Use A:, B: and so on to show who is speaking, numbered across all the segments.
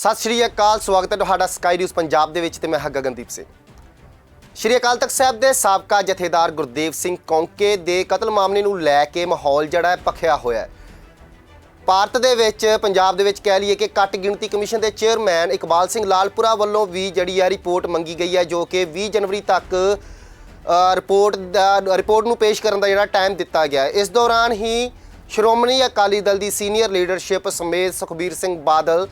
A: ਸਤਿ ਸ਼੍ਰੀ ਅਕਾਲ, ਸਵਾਗਤ ਹੈ ਤੁਹਾਡਾ ਸਕਾਈ ਨਿਊਜ਼ ਪੰਜਾਬ ਦੇ ਵਿੱਚ ਤੇ ਮੈਂ ਹਾਂ ਗਗਨਦੀਪ ਸਿੰਘ। ਸ਼੍ਰੀ ਅਕਾਲ ਤਖਤ ਸਾਹਿਬ ਦੇ ਸਾਬਕਾ ਜਥੇਦਾਰ ਗੁਰਦੇਵ ਸਿੰਘ ਕੌਂਕੇ ਦੇ ਕਤਲ ਮਾਮਲੇ ਨੂੰ ਲੈ ਕੇ ਮਾਹੌਲ ਜਿਹੜਾ ਹੈ ਭਖਿਆ ਹੋਇਆ ਹੈ। ਭਾਰਤ ਦੇ ਵਿੱਚ, ਪੰਜਾਬ ਦੇ ਵਿੱਚ ਕਹਿ ਲਈਏ ਕਿ ਕੱਟ ਗਿਣਤੀ ਕਮਿਸ਼ਨ ਦੇ ਚੇਅਰਮੈਨ ਇਕਬਾਲ ਸਿੰਘ ਲਾਲਪੁਰਾ ਵੱਲੋਂ ਵੀ ਜਿਹੜੀ ਹੈ ਰਿਪੋਰਟ ਮੰਗੀ ਗਈ ਹੈ, ਜੋ ਕਿ 20 ਜਨਵਰੀ ਤੱਕ ਰਿਪੋਰਟ ਦਾ, ਰਿਪੋਰਟ ਨੂੰ ਪੇਸ਼ ਕਰਨ ਦਾ ਜਿਹੜਾ ਟਾਈਮ ਦਿੱਤਾ ਗਿਆ ਇਸ ਦੌਰਾਨ ਹੀ ਸ਼੍ਰੋਮਣੀ ਅਕਾਲੀ ਦਲ ਦੀ ਸੀਨੀਅਰ ਲੀਡਰਸ਼ਿਪ ਸਮੇਤ ਸੁਖਬੀਰ ਸਿੰਘ ਬਾਦਲ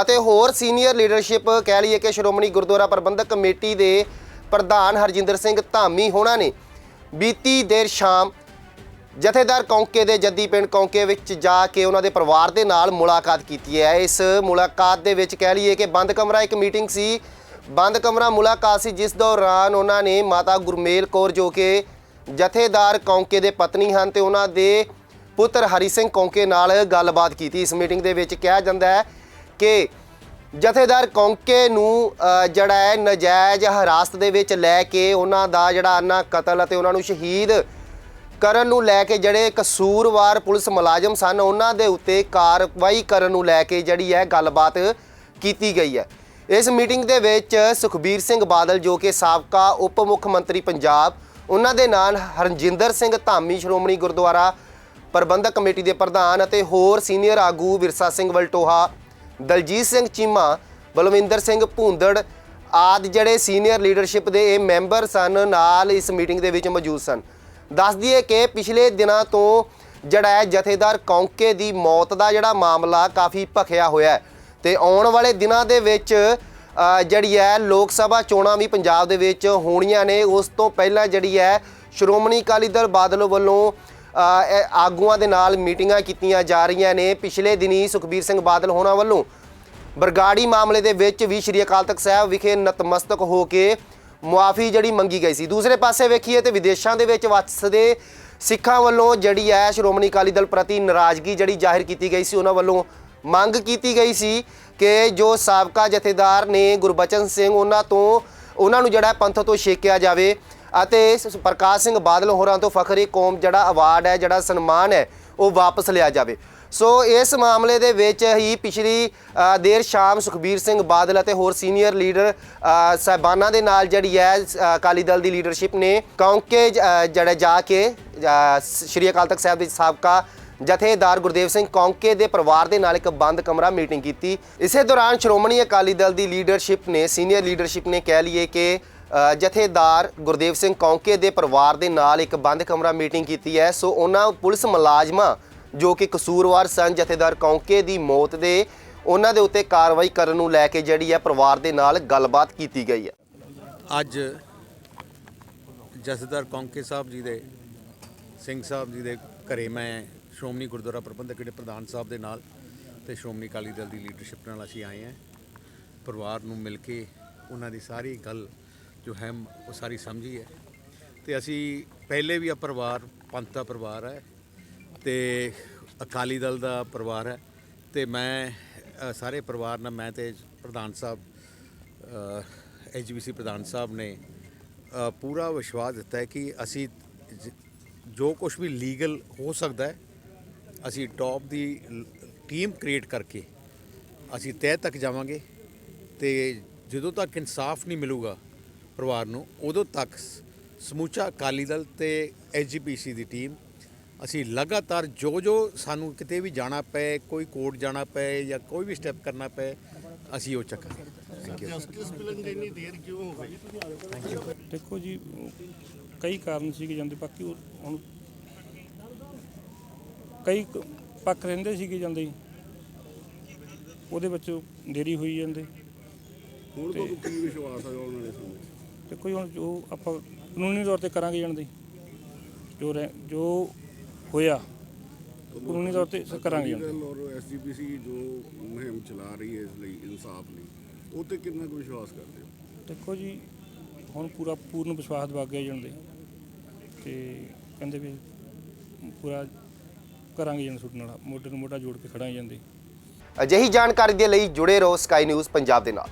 A: ਅਤੇ ਹੋਰ ਸੀਨੀਅਰ ਲੀਡਰਸ਼ਿਪ ਕਹਿ ਲਈਏ ਕਿ ਸ਼੍ਰੋਮਣੀ ਗੁਰਦੁਆਰਾ ਪ੍ਰਬੰਧਕ ਕਮੇਟੀ ਦੇ ਪ੍ਰਧਾਨ ਹਰਜਿੰਦਰ ਸਿੰਘ ਧਾਮੀ ਹੋਣਾ ਨੇ। ਬੀਤੀ ਦੇਰ ਸ਼ਾਮ ਜਥੇਦਾਰ ਕੌਂਕੇ ਦੇ ਜੱਦੀ ਪਿੰਡ ਕੌਂਕੇ ਵਿੱਚ ਜਾ ਕੇ ਉਹਨਾਂ ਦੇ ਪਰਿਵਾਰ ਦੇ ਨਾਲ ਮੁਲਾਕਾਤ ਕੀਤੀ ਹੈ। ਇਸ ਮੁਲਾਕਾਤ ਦੇ ਵਿੱਚ ਕਹਿ ਲਈਏ ਕਿ ਬੰਦ ਕਮਰਾ ਇੱਕ ਮੀਟਿੰਗ ਸੀ। ਬੰਦ ਕਮਰਾ ਮੁਲਾਕਾਤ ਸੀ, ਜਿਸ ਦੌਰਾਨ ਉਹਨਾਂ ਨੇ ਮਾਤਾ ਗੁਰਮੇਲ ਕੌਰ ਜੋ ਕਿ ਜਥੇਦਾਰ ਕੌਂਕੇ ਦੇ ਪਤਨੀ ਹਨ ਤੇ ਉਹਨਾਂ ਦੇ ਪੁੱਤਰ ਹਰੀ ਸਿੰਘ ਕੌਂਕੇ ਨਾਲ ਗੱਲਬਾਤ ਕੀਤੀ। ਇਸ ਮੀਟਿੰਗ ਦੇ ਵਿੱਚ ਕਿਹਾ ਜਾਂਦਾ ਹੈ ਕਿ ਜਥੇਦਾਰ ਕੌਂਕੇ ਨੂੰ ਜਿਹੜਾ ਹੈ, ਨਜਾਇਜ਼ ਹਿਰਾਸਤ ਦੇ ਵਿੱਚ ਲੈ ਕੇ ਉਹਨਾਂ ਦਾ ਜਿਹੜਾ ਅੰਨਾ ਕਤਲ ਅਤੇ ਉਹਨਾਂ ਨੂੰ ਸ਼ਹੀਦ ਕਰਨ ਨੂੰ ਲੈ ਕੇ ਜਿਹੜੇ ਕਸੂਰਵਾਰ ਪੁਲਿਸ ਮੁਲਾਜ਼ਮ ਸਨ, ਉਹਨਾਂ ਦੇ ਉੱਤੇ ਕਾਰਵਾਈ ਕਰਨ ਨੂੰ ਲੈ ਕੇ ਜਿਹੜੀ ਹੈ ਗੱਲਬਾਤ ਕੀਤੀ ਗਈ ਹੈ। ਇਸ ਮੀਟਿੰਗ ਦੇ ਵਿੱਚ ਸੁਖਬੀਰ ਸਿੰਘ ਬਾਦਲ ਜੋ ਕਿ ਸਾਬਕਾ ਉਪ ਮੁੱਖ ਮੰਤਰੀ ਪੰਜਾਬ, ਉਹਨਾਂ ਦੇ ਨਾਲ ਹਰਜਿੰਦਰ ਸਿੰਘ ਧਾਮੀ, ਸ਼੍ਰੋਮਣੀ ਗੁਰਦੁਆਰਾ ਪ੍ਰਬੰਧਕ ਕਮੇਟੀ ਦੇ ਪ੍ਰਧਾਨ ਅਤੇ ਹੋਰ ਸੀਨੀਅਰ ਆਗੂ ਵਿਰਸਾ ਸਿੰਘ ਵਲਟੋਹਾ ਦਲਜੀਤ ਸਿੰਘ ਚੀਮਾ, ਬਲਵਿੰਦਰ ਸਿੰਘ ਭੂੰਦੜ ਆਦਿ ਜਿਹੜੇ ਸੀਨੀਅਰ ਲੀਡਰਸ਼ਿਪ ਦੇ ਇਹ ਮੈਂਬਰ ਸਨ, ਨਾਲ ਇਸ ਮੀਟਿੰਗ ਦੇ ਵਿੱਚ ਮੌਜੂਦ ਸਨ। ਦੱਸ ਦਈਏ ਕਿ ਪਿਛਲੇ ਦਿਨਾਂ ਤੋਂ ਜਿਹੜਾ ਹੈ ਜਥੇਦਾਰ ਕੌਂਕੇ ਦੀ ਮੌਤ ਦਾ ਜਿਹੜਾ ਮਾਮਲਾ ਕਾਫੀ ਭਖਿਆ ਹੋਇਆ ਹੈ ਤੇ ਆਉਣ ਵਾਲੇ ਦਿਨਾਂ ਦੇ ਵਿੱਚ ਜਿਹੜੀ ਹੈ ਲੋਕ ਸਭਾ ਚੋਣਾਂ ਵੀ ਪੰਜਾਬ ਦੇ ਵਿੱਚ ਹੋਣੀਆਂ ਨੇ। ਉਸ ਤੋਂ ਪਹਿਲਾਂ ਜਿਹੜੀ ਹੈ ਸ਼੍ਰੋਮਣੀ ਅਕਾਲੀ ਦਲ ਬਾਦਲ ਵੱਲੋਂ ਆਗੂਆਂ ਦੇ ਨਾਲ ਮੀਟਿੰਗਾਂ ਕੀਤੀਆਂ ਜਾ ਰਹੀਆਂ ਨੇ। ਪਿਛਲੇ ਦਿਨੀ ਸੁਖਬੀਰ ਸਿੰਘ ਬਾਦਲ ਹੋਣਾ ਵੱਲੋਂ ਬਰਗਾੜੀ ਮਾਮਲੇ ਦੇ ਵਿੱਚ ਵੀ ਸ਼੍ਰੀ ਅਕਾਲ ਤਖਤ ਸਾਹਿਬ ਵਿਖੇ ਨਤਮਸਤਕ ਹੋ ਕੇ ਮੁਆਫੀ ਜਿਹੜੀ ਮੰਗੀ ਗਈ ਸੀ। ਦੂਸਰੇ ਪਾਸੇ ਵੇਖੀਏ ਤੇ ਵਿਦੇਸ਼ਾਂ ਦੇ ਵਿੱਚ ਵਸਦੇ ਸਿੱਖਾਂ ਵੱਲੋਂ ਜਿਹੜੀ ਹੈ ਸ਼੍ਰੋਮਣੀ ਅਕਾਲੀ ਦਲ ਪ੍ਰਤੀ ਨਾਰਾਜ਼ਗੀ ਜਿਹੜੀ ਜ਼ਾਹਿਰ ਕੀਤੀ ਗਈ ਸੀ, ਉਹਨਾਂ ਵੱਲੋਂ ਮੰਗ ਕੀਤੀ ਗਈ ਸੀ ਕਿ ਜੋ ਸਾਬਕਾ ਜਥੇਦਾਰ ਨੇ ਗੁਰਬਚਨ ਸਿੰਘ, ਉਹਨਾਂ ਤੋਂ, ਉਹਨਾਂ ਨੂੰ ਜਿਹੜਾ ਪੰਥ ਤੋਂ ਛੇਕਿਆ ਜਾਵੇ। ਅਤੇ ਪ੍ਰਕਾਸ਼ ਸਿੰਘ ਬਾਦਲ ਹੋਰਾਂ ਤੋਂ ਫਖਰੀ ਕੌਮ ਜਿਹੜਾ ਅਵਾਰਡ ਹੈ ਜਿਹੜਾ ਸਨਮਾਨ ਹੈ ਉਹ ਵਾਪਸ ਲਿਆ ਜਾਵੇ। ਸੋ ਇਸ ਮਾਮਲੇ ਦੇ ਵਿੱਚ ਹੀ ਪਿਛਲੀ ਦੇਰ ਸ਼ਾਮ ਸੁਖਬੀਰ ਸਿੰਘ ਬਾਦਲ ਅਤੇ ਹੋਰ ਸੀਨੀਅਰ ਲੀਡਰ ਅ, ਸਾਹਿਬਾਨਾਂ ਦੇ ਨਾਲ ਜਿਹੜੀ ਹੈ ਅਕਾਲੀ ਦਲ ਦੀ ਲੀਡਰਸ਼ਿਪ ਨੇ ਕੌਂਕੇ ਜਿਹੜਾ ਜਾ ਕੇ ਸ਼੍ਰੀ ਅਕਾਲ ਤਖਤ ਸਾਹਿਬ ਦੇ ਸਾਬਕਾ ਜਥੇਦਾਰ ਗੁਰਦੇਵ ਸਿੰਘ ਕੌਂਕੇ ਦੇ ਪਰਿਵਾਰ ਦੇ ਨਾਲ ਇੱਕ ਬੰਦ ਕਮਰਾ ਮੀਟਿੰਗ ਕੀਤੀ। ਇਸੇ ਦੌਰਾਨ ਸ਼੍ਰੋਮਣੀ ਅਕਾਲੀ ਦਲ ਦੀ ਲੀਡਰਸ਼ਿਪ ਨੇ ਸੀਨੀਅਰ ਲੀਡਰਸ਼ਿਪ ਨੇ ਕਹਿ ਲਈਏ ਕਿ ਜਥੇਦਾਰ ਗੁਰਦੇਵ ਸਿੰਘ ਕੌਂਕੇ ਦੇ ਪਰਿਵਾਰ ਦੇ ਨਾਲ ਇੱਕ ਬੰਦ ਕਮਰਾ ਮੀਟਿੰਗ ਕੀਤੀ ਹੈ। ਸੋ ਉਹਨਾਂ ਪੁਲਿਸ ਮੁਲਾਜ਼ਮਾਂ, ਜੋ ਕਿ ਕਸੂਰਵਾਰ ਸਨ, ਜਥੇਦਾਰ ਕੌਂਕੇ ਦੀ ਮੌਤ ਦੇ, ਉਹਨਾਂ ਦੇ ਉੱਤੇ ਕਾਰਵਾਈ ਕਰਨ ਨੂੰ ਲੈ ਕੇ ਜਿਹੜੀ ਹੈ ਪਰਿਵਾਰ ਦੇ ਨਾਲ ਗੱਲਬਾਤ ਕੀਤੀ ਗਈ ਹੈ।
B: ਅੱਜ ਜਥੇਦਾਰ ਕੌਂਕੇ ਸਾਹਿਬ ਜੀ ਦੇ, ਸਿੰਘ ਸਾਹਿਬ ਜੀ ਦੇ ਘਰੇ ਮੈਂ ਸ਼੍ਰੋਮਣੀ ਗੁਰਦੁਆਰਾ ਪ੍ਰਬੰਧਕ ਦੇ ਪ੍ਰਧਾਨ ਸਾਹਿਬ ਦੇ ਨਾਲ ਤੇ ਸ਼੍ਰੋਮਣੀ ਅਕਾਲੀ ਦਲ ਦੀ ਲੀਡਰਸ਼ਿਪ ਨਾਲ ਅਸੀਂ ਆਏ ਹਾਂ। ਪਰਿਵਾਰ ਨੂੰ ਮਿਲ ਕੇ ਉਹਨਾਂ ਦੀ ਸਾਰੀ ਗੱਲ ਜੋ ਹੈ, ਉਹ ਸਾਰੀ ਸਮਝੀ ਹੈ। ਤੇ ਅਸੀਂ ਪਹਿਲੇ ਵੀ ਆ ਪਰਿਵਾਰ, ਪੰਥ ਦਾ ਪਰਿਵਾਰ ਹੈ ਤੇ ਅਕਾਲੀ ਦਲ ਦਾ ਪਰਿਵਾਰ ਹੈ ਤੇ ਮੈਂ ਸਾਰੇ ਪਰਿਵਾਰ ਨਾਲ ਮੈਂ ਤੇ ਪ੍ਰਧਾਨ ਸਾਹਿਬ ਐਜੀਬੀਸੀ ਪ੍ਰਧਾਨ ਸਾਹਿਬ ਨੇ ਪੂਰਾ ਵਿਸ਼ਵਾਸ ਦਿੱਤਾ ਹੈ ਕਿ ਅਸੀਂ ਜੋ ਕੁਝ ਵੀ ਲੀਗਲ ਹੋ ਸਕਦਾ ਹੈ, ਅਸੀਂ ਟੌਪ ਦੀ ਟੀਮ ਕ੍ਰੀਏਟ ਕਰਕੇ ਅਸੀਂ ਤਹਿ ਤੱਕ ਜਾਵਾਂਗੇ ਤੇ ਜਦੋਂ ਤੱਕ ਇਨਸਾਫ ਨਹੀਂ ਮਿਲੂਗਾ ਪਰਿਵਾਰ ਨੂੰ ਉਦੋਂ ਤੱਕ ਸ- ਸਮੂਚਾ ਅਕਾਲੀ ਦਲ ਤੇ ਐਜੀਪੀਸੀ ਦੀ ਟੀਮ ਅਸੀਂ ਲਗਾਤਾਰ ਜੋ ਜੋ ਸਾਨੂੰ ਕਿਤੇ ਵੀ ਜਾਣਾ ਪਏ ਕੋਈ ਕੋਰਟ ਜਾਣਾ ਪਏ ਜਾਂ ਕੋਈ ਵੀ ਸਟੈਪ ਕਰਨਾ ਪਏ ਅਸੀਂ ਉਹ ਚੱਕਾਂਗੇ। ਥੈਂਕ ਯੂ
C: ਜਸਟਿਸ ਮਿਲਣ ਦੀ ਇੰਨੀ ਦੇਰ ਕਿਉਂ ਹੋ ਗਈ
D: ਦੇਖੋ ਜੀ ਕਈ ਕਾਰਨ ਸੀਗੇ ਜਾਂਦੇ ਬਾਕੀ ਉਹ ਹੁਣ ਕਈ ਕ- ਪੱਖ ਰਹਿੰਦੇ ਸੀਗੇ ਜਾਂਦੇ ਹੀ। ਉਹਦੇ ਵਿੱਚ ਦੇਰੀ ਹੋਈ ਜਾਂਦੇ।
C: ਹੁਣ ਕੀ ਵਿਸ਼ਵਾਸ ਹੈ ਆਉਣ ਵਾਲੇ ਸਮੇਂ
D: ਦੇਖੋ ਜੀ ਹੁਣ ਜੋ ਆਪਾਂ ਕਾਨੂੰਨੀ ਤੌਰ ਤੇ ਕਰਾਂਗੇ ਜਾਂਦੇ ਜੋ ਰਹਿ- ਜੋ ਹੋਇਆ ਕਾਨੂੰਨੀ ਤੌਰ ਤੇ ਕਰਾਂਗੇ
C: ਅਕਾਲੀ
D: ਜਾਂਦੇ
C: ਦਲ ਔਰ ਐਸਜੀਪੀਸੀ ਜੋ ਮੁਹਿੰਮ ਚਲਾ ਰਹੀ ਹੈ ਇਸ ਲਈ ਇਨਸਾਫ ਲਈ ਉਹ ਤੇ ਕਿੰਨਾ ਕੁ ਵਿਸ਼ਵਾਸ ਕਰਦੇ ਹੋ?
D: ਦੇਖੋ ਜੀ ਹੁਣ ਪੂਰਾ ਪੂਰਨ ਵਿਸ਼ਵਾਸ ਦਵਾ ਗਿਆ ਜਾਂਦੇ ਤੇ ਕਹਿੰਦੇ ਵੀ ਪੂਰਾ ਕਰਾਂਗੇ ਜਾਂਦੇ ਤੁਹਾਡੇ ਨਾਲ ਮੋਢੇ ਨੂੰ ਮੋਢਾ ਜੋੜ ਕੇ ਖੜਾਂਗੇ ਜਾਂਦੇ
A: ਅਜਿਹੀ ਜਾਣਕਾਰੀ ਦੇ ਲਈ ਜੁੜੇ ਰਹੋ ਸਕਾਈ ਨਿਊਜ਼ ਪੰਜਾਬ ਦੇ ਨਾਲ।